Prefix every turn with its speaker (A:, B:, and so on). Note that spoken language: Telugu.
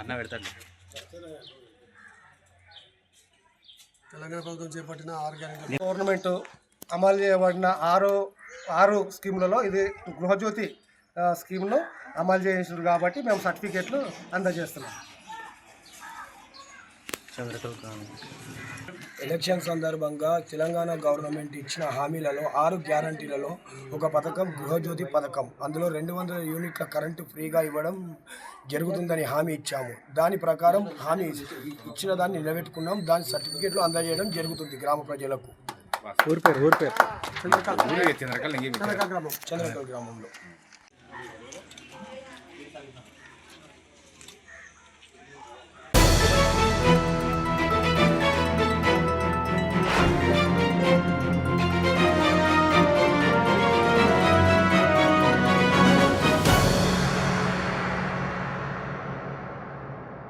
A: అన్న పెడతాడు.
B: తెలంగాణ ప్రభుత్వం చేపట్టిన ఆరు గ్యారెంటీ
C: గవర్నమెంట్ అమలు చేయబడిన ఆరు ఆరు స్కీములలో ఇది గృహజ్యోతి స్కీమ్ను అమలు చేయించారు కాబట్టి మేము సర్టిఫికేట్లు అందజేస్తున్నాం.
D: ఎలక్షన్ సందర్భంగా తెలంగాణ గవర్నమెంట్ ఇచ్చిన హామీలలో ఆరు గ్యారంటీలలో ఒక పథకం గృహజ్యోతి పథకం. అందులో రెండు వందల యూనిట్ల కరెంటు ఫ్రీగా ఇవ్వడం జరుగుతుందని హామీ ఇచ్చాము. దాని ప్రకారం హామీ ఇచ్చి- ఇచ్చిన దాన్ని నిలబెట్టుకున్నాం. దాని సర్టిఫికేట్లు అందజేయడం జరుగుతుంది గ్రామ ప్రజలకు.
B: చంద్రకాల
D: చంద్రకల్ గ్రామంలో.